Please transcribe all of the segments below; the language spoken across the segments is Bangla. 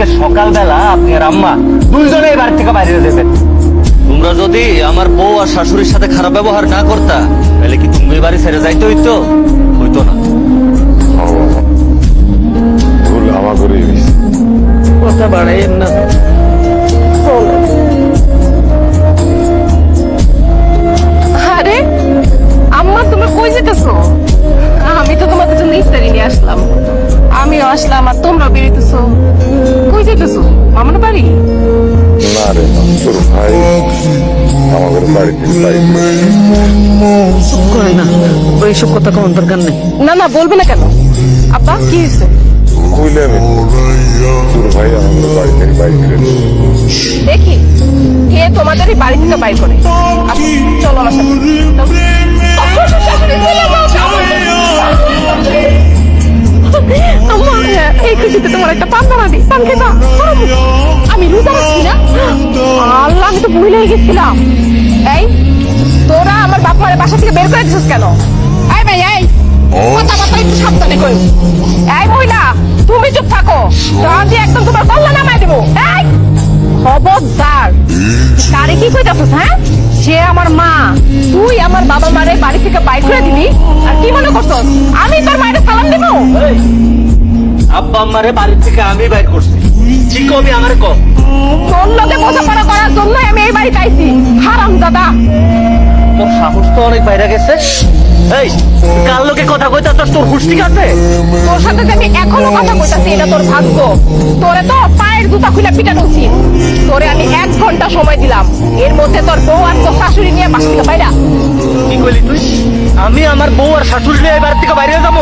আজকে সকালবেলা আপনি আর আম্মা দুইজনে বাড়ি থেকে বাইরে দেবেন তোমরা যদি আমার বউ আর শাশুড়ির সাথে খারাপ ব্যবহার না করতা তাহলে কি তুমি বাড়ি ছেড়ে যাইতে হইতো? হইতো না। ভুল আমার করে কথা বাড়াইয়েন না। আরে আম্মা তুমি কই যেতেছো? আমি তো তোমাদের জন্য ইফতারি নিয়ে আসলাম। আমিও আসলাম আর তোমরা বেরিতেছো কই যেতেছো মামার বাড়ি? না রে তোর ভাই। আমাদের বাড়ি থেকে বাড়ি করে না। ওইসব কথা কোনো দরকার নেই। না না বলবে না কেন? আপা কি হয়েছে? কইলে আমি তোর ভাই আমাদের বাড়ি থেকে বাড়ি ফিরে দেখি কে তোমাদেরই বাড়ি থেকে বাইর করে। চলো আমার সাথে। খুশিতে তোমার একটা পান বানাবি, পান আমি আল্লাহ, আমি তো ভুলেই গেছিলাম। এই, তোরা আমার বাপ মায়ের বাসা থেকে বের করে দিছিস কেন? এই ভাই, এই, কথাবার্তা একটু সাবধানে কই এই মহিলা, তুমি চুপ থাকো। তাহলে একদম তোমার কল্লা নামাই দেবো। এই, খবরদার। তারে কি কইতাছিস হ্যাঁ? সে আমার মা, তুই আমার বাবা মারে বাড়ি থেকে বাইর করে দিবি আর কি মনে করছস? আমি তোর মায়ের সালাম দেবো? আব্বা আম্মারে বাড়ি থেকে আমি বাইর করছি। ঠিক কবি আমার কম তোর লোকে বোঝাপড়া করার জন্যই আমি এই বাড়িতে আইছি। হারাম দাদা তোর সাহস তো অনেক বাইরে গেছে। এই কার লোকে কথা কইতা তোর হুশ ঠিক আছে? তোর সাথে আমি এখনও কথা কইতাছি এটা তোর ভাগ্য। তোরে তো পায়ের জুতা খুলে পিটানো উচিত তোরে আমি এক ঘণ্টা সময় দিলাম। এর মধ্যে তোর বউ আর তোর শাশুড়ি নিয়ে বাসা থেকে বাইরা কি কইলি তুই? আমি আমার বউ আর শাশুড়ি নিয়ে বাড়ি থেকে বাইরে যাব।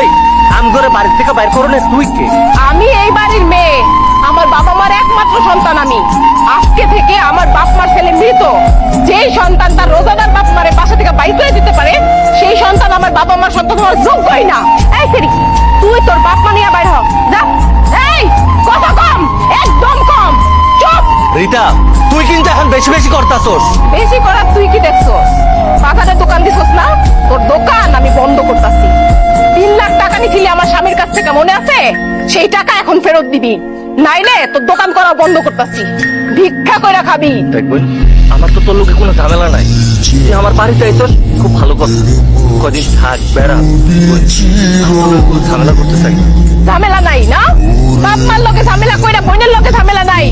এই আমি করে বাড়ি থেকে বাইর করো না তুই কে? আমি এই বাড়ির মেয়ে। আমার বাবা মার একমাত্র সন্তান আমি। আজকে থেকে আমার বাপ মার ছেলে মৃত। যেই সন্তান তার রোজাদার বাপ মারে বাসা থেকে বাইর করে দিতে পারে সেই সন্তান আমার বাবা মার সন্তান হওয়ার যোগ্যই না। এই সেরি তুই তোর বাপ মা নিয়ে বাইর হ। যা। এই কথা কম একদম কম। চুপ। রিতা তুই কিন্তু এখন বেশি বেশি করতাছোস। বেশি করার তুই কি দেখছস? বাজারে দোকান দিছস না? তোর দোকান আমি বন্ধ করতাছি। তিন লাখ টাকা নিছিলি আমার স্বামীর কাছ থেকে মনে আছে? সেই টাকা এখন ফেরত দিবি। নাইলে তোর দোকান করা বন্ধ করতাছি। ভিক্ষা কইরা খাবি। দেখবেন আমার তো তোর লোকে কোনো ঝামেলা নাই। তুই আমার বাড়িতে আইসস খুব ভালো কথা। কদিন থাক বেড়া। ঝামেলা করতে চাই না। ঝামেলা নাই না? বাপ মার লোকে ঝামেলা কইরা বোনের লোকে ঝামেলা নাই।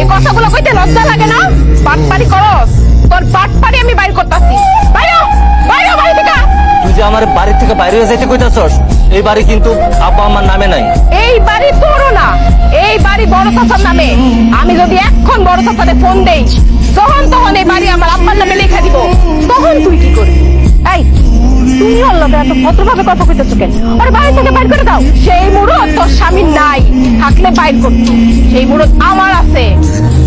এই কথাগুলো কইতে লজ্জা লাগে না? বাটপারি করস। তোর বাটপারি আমি বাইর করতাছি। যে আমার বাড়ি থেকে বাইরে যাইতে কইতাছস? এই বাড়ি কিন্তু আব্বা আমার নামে নাই। এই বাড়ি তোরও না। এই বাড়ি বড় চাচার নামে। আমি যদি এখন বড় চাচারে ফোন দেই তখন তখন এই বাড়ি আমার আব্বার নামে লেখা দিব। তখন তুই কি করবি? এই, তুমি ওর লগে এত ভদ্রভাবে কথা কইতেছো কেন? ওর বাড়ি থেকে বাইর করে দাও। সেই মুরত তোর স্বামী নাই। থাকলে বাইর করতো। সেই মুরত আমার আছে।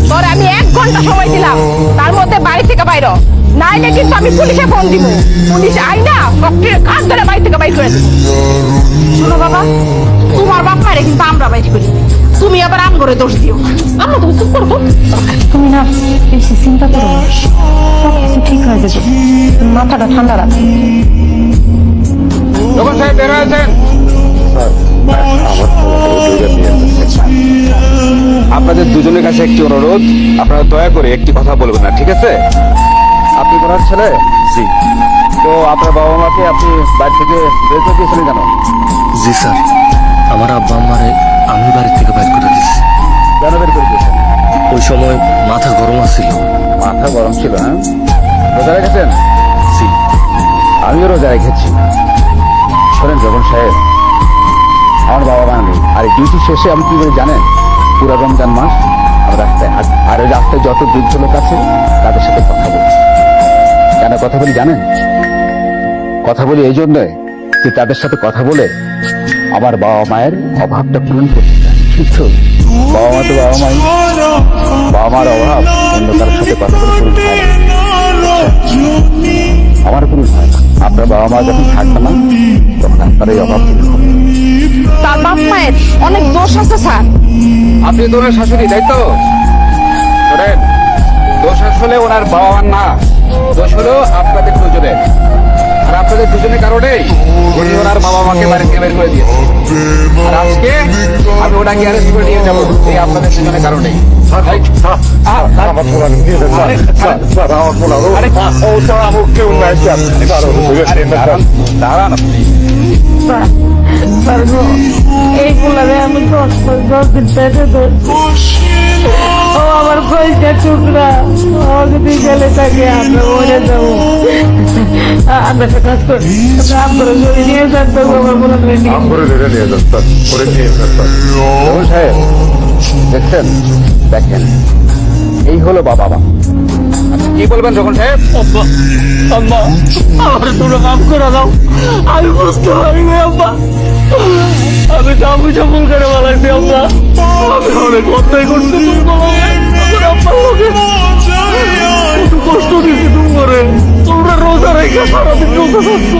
তোর আমি এক ঘণ্টা সময় দিলাম। তার মধ্যে বাড়ি থেকে বাইর। নাইলে কিন্তু আমি পুলিশে ফোন দিব। পুলিশ আইনা ডক্টরের কাজ ধরে বাড়ি থেকে বাইর করে দেবো শোনো বাবা তোমার বাপ মারে কিন্তু আমরা বাইর করি। তুমি আবার আম করে দোষ দিও আমরা তুমি চুপ করব। তুমি না বেশি চিন্তা করো সব কিছু ঠিক হয়ে যাবে। মাথাটা ঠান্ডা রাখো। যখন সাহেব বের হয়েছেন আপনাদের দুজনের কাছে একটি অনুরোধ। আপনারা দয়া করে একটি কথা বলবেন না ঠিক আছে? আপনি ওনার ছেলে? জি। তো আপনার বাবা মাকে আপনি বাড়ি থেকে বের করে দিয়েছিলেন কেন? জি স্যার। আমার আব্বা আমারে আমি বাড়ি থেকে বাইর করে দিয়েছি। কেন বের করে দিয়েছেন? ওই সময় মাথা গরম আছিল। মাথা গরম ছিল হ্যাঁ? রোজা রেখেছেন? জি। আমিও রোজা রেখেছি। শোনেন জগন সাহেব আমার বাবা মা নেই। আর ডিউটি শেষে আমি কি করে জানেন? পুরো রমজান মাস আমি রাস্তায় আর ওই রাস্তায় যত বৃদ্ধ লোক আছে তাদের সাথে কথা বলি কেন কথা বলি জানেন? কথা বলি এই জন্যই যে তাদের সাথে কথা বলে আমার বাবা মায়ের অভাবটা পূরণ করতে চাই। বাবা মা তো বাবা মাই বাবা মার অভাব অন্য কারোর সাথে কথা বলে পূরণ হয় আমার কোনো ভয় না। আপনার বাবা মা যখন থাকবে না তখন আপনার এই অভাব তার বাপ মায়ের অনেক দোষ আছে স্যার। আপনি তো ওনার শাশুড়ি তাই তো? দোষ আসলে ওনার বাবা মার না। দোষ হলো আপনাদের দুজনের আর আপনাদের দুজনের কারণেই উনি ওনার বাবা মাকে বাড়ি থেকে বের করে দিয়েছে আর আজকে আমি ওনাকে অ্যারেস্ট করে নিয়ে যাব এই আপনাদের দুজনের কারণেই দাঁড়ান আপনি এই গুলারে আমি দশ দশ দিন পেটে ও আমার পয়সা টুকরা আমাকে দিয়ে গেলে তাকে আমরা মরে যাব। আমরা একটা কাজ করি নিয়ে যান তো আমার মনে নিয়ে আম করে নিয়ে যান স্যার করে নিয়ে যান স্যার। সাহেব দেখছেন? দেখেন। এই হলো বাবা মা। কি বলবেন যখন সাহেব? আম্মা আমার তোমরা মাফ করে দাও। আমি বুঝতে পারিনি আব্বা। আমি তো আমি সফল করে বলাইছি আব্বা। আমি অনেক অন্যায় করছি একটু কষ্ট দিচ্ছি তুমি করে তোমরা। রোজা রেখে সারাদিন রোজা থাকছো,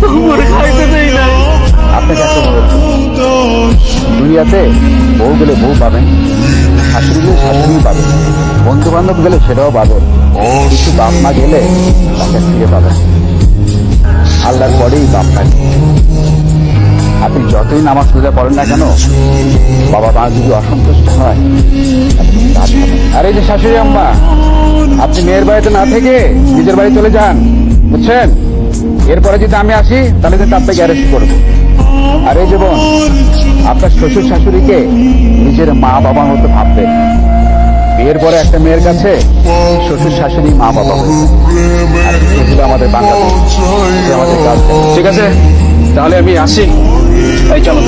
তোমার খাইতে দেই নাই। বলে দুনিয়াতে বউ গেলে বউ পাবেন শাশুড়ি গেলে শাশুড়ি পাবেন বন্ধু বান্ধব গেলে সেটাও পাবেন কিছু বাপ মা গেলে তাকে ফিরে পাবেন আল্লাহর পরেই বাপ থাকে আপনি যতই নামাজ পূজা করেন না কেন, বাবা মা যদি অসন্তুষ্ট হয়, আর এই যে শাশুড়ি আম্মা, আপনি মেয়ের বাড়িতে না থেকে নিজের বাড়ি চলে যান, বুঝছেন? এরপরে যদি আমি আসি, তাহলে কিন্তু আপনাকে অ্যারেস্ট করব। আর এই যে বোন, আপনার শ্বশুর শাশুড়িকে নিজের মা বাবার মতো ভাববে। বিয়ের পরে একটা মেয়ের কাছে শ্বশুর শাশুড়ি মা বাবা আমাদের আমাদের ঠিক আছে? তাহলে আমি আসি। এই চলো।